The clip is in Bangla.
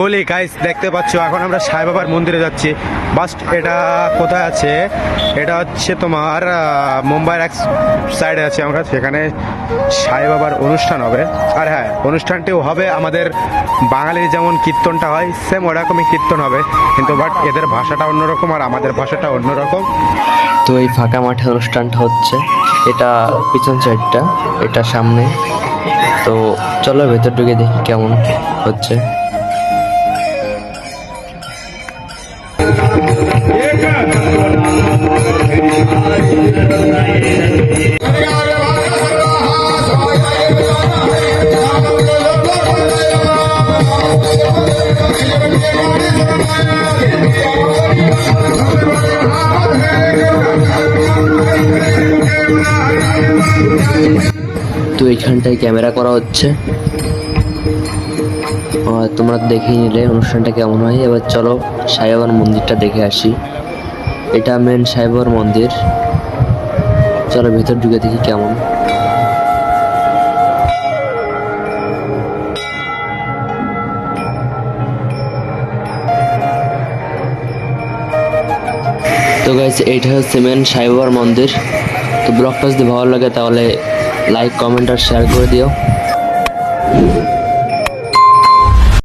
বলি গাইস দেখতে পাচ্ছ, এখন আমরা সাই বাবার মন্দিরে যাচ্ছি। বাস্ট এটা কোথায় আছে? এটা হচ্ছে তোমার মুম্বাইয়ের এক সাইডে আছে। আমরা সেখানে সাই বাবার অনুষ্ঠান হবে। আর হ্যাঁ অনুষ্ঠানটিও হবে আমাদের বাঙালির যেমন কীর্তনটা হয় সেম ওরকমই কীর্তন হবে। কিন্তু বাট এদের ভাষাটা অন্যরকম আর আমাদের ভাষাটা অন্যরকম। তো এই ফাঁকা মাঠে অনুষ্ঠানটা হচ্ছে। এটা পিছন সাইডটা এটা সামনে। তো চলো, ভেতর ঢুকে দেখি কেমন হচ্ছে। তো এইখানটায় ক্যামেরা করা হচ্ছে। আর তোমরা দেখে নিলে অনুষ্ঠানটা কেমন হয়। এবার চলো সাইবাবার মন্দিরটা দেখে আসি। এটা মেন সাইবাবার মন্দির। চলো ভেতর ঢুকে দেখি কেমন। তো গাইস এইটা হচ্ছে মেন সাইবাবার মন্দির। তো ব্লগটা যদি ভালো লাগে তাহলে লাইক কমেন্ট আর শেয়ার করে দিও।